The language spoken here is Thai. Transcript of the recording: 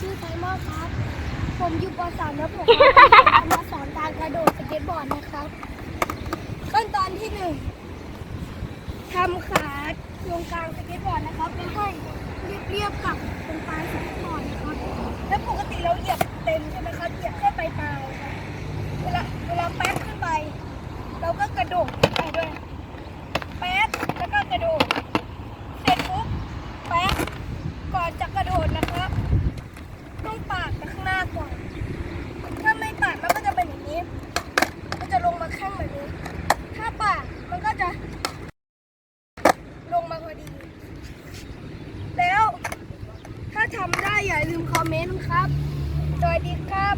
ชื่อไซมอนครับ ผมอยู่ป .3 แล้วผมจะมาสอนการกระโดดสเก็ตบอร์ดนะครับ ขั้นตอนที่หนึ่งทำขาลงกลางสเก็ตบอร์ดนะครับแล้วให้เรียบๆกับตรงปลายสเก็ตบอร์ดนะครับ แล้วปกติเราเหยียบเต็มใช่ไหมครับเหยียบแค่ปลายปลายๆเวลาเวลาแป๊บขึ้นไป เราก็กระโดดขึ้นไปด้วย แป๊บแล้วก็กระโดด เสร็จปุ๊บแป๊บก่อนจะกระโดดนะครับ ต้องปาดไปข้างหน้าก่อน ถ้าไม่ปาดมันก็จะเป็นอย่างนี้ มันจะลงมาข้างแบบนี้ ถ้าปาดมันก็จะ ลงมาพอดี แล้ว ถ้าทำได้อย่าลืมคอม เมนต์ครับ สวัสดีครับ